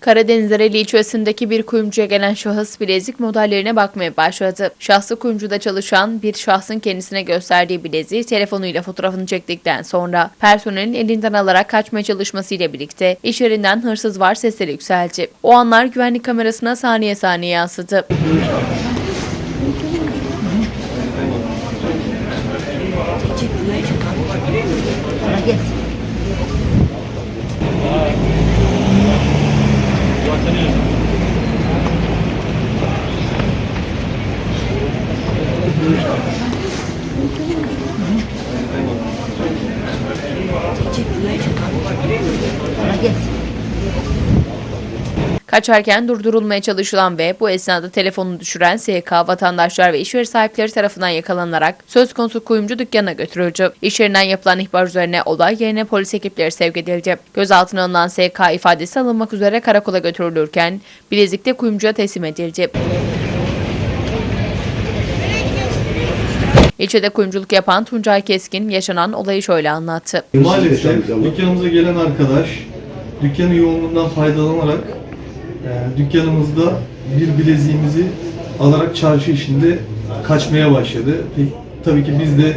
Karadeniz Ereğli ilçesindeki bir kuyumcuya gelen şahıs bilezik modellerine bakmaya başladı. Şahsı kuyumcuda çalışan bir şahsın kendisine gösterdiği bileziği telefonuyla fotoğrafını çektikten sonra personelin elinden alarak kaçmaya çalışmasıyla birlikte iş yerinden hırsız var sesleri yükseldi. O anlar güvenlik kamerasına saniye saniye yansıdı. Молодец. Thank you. Kaçarken durdurulmaya çalışılan ve bu esnada telefonunu düşüren SK vatandaşlar ve işyeri sahipleri tarafından yakalanarak söz konusu kuyumcu dükkanına götürüldü. İş yerinden yapılan ihbar üzerine olay yerine polis ekipleri sevk edildi. Gözaltına alınan SK ifadesi alınmak üzere karakola götürülürken bilezik de kuyumcuya teslim edildi. İlçede kuyumculuk yapan Tuncay Keskin yaşanan olayı şöyle anlattı. Maalesef dükkanımıza gelen arkadaş dükkanın yoğunluğundan faydalanarak e, dükkanımızda bir bileziğimizi alarak çarşı işinde kaçmaya başladı. Peki, tabii ki biz de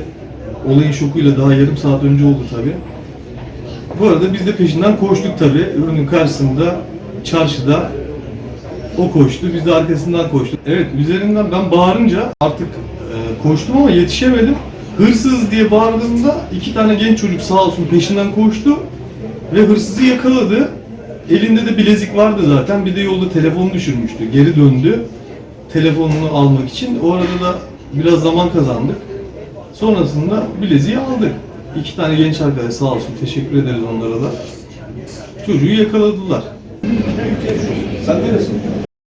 olayın şokuyla daha yarım saat önce oldu tabii. Bu arada biz de peşinden koştuk tabii. Ürünün karşısında çarşıda o koştu, biz de arkasından koştuk. Evet, üzerinden ben bağırınca artık e, koştum ama yetişemedim. Hırsız diye bağırdığımda iki tane genç çocuk sağ olsun peşinden koştu ve hırsızı yakaladı. Elinde de bilezik vardı zaten. Bir de yolda telefonu düşürmüştü. Geri döndü. Telefonunu almak için. O arada da biraz zaman kazandık. Sonrasında bileziği aldık. İki tane genç arkadaş sağ olsun. Teşekkür ederiz onlara da. Çocuğu yakaladılar. Sen neresin?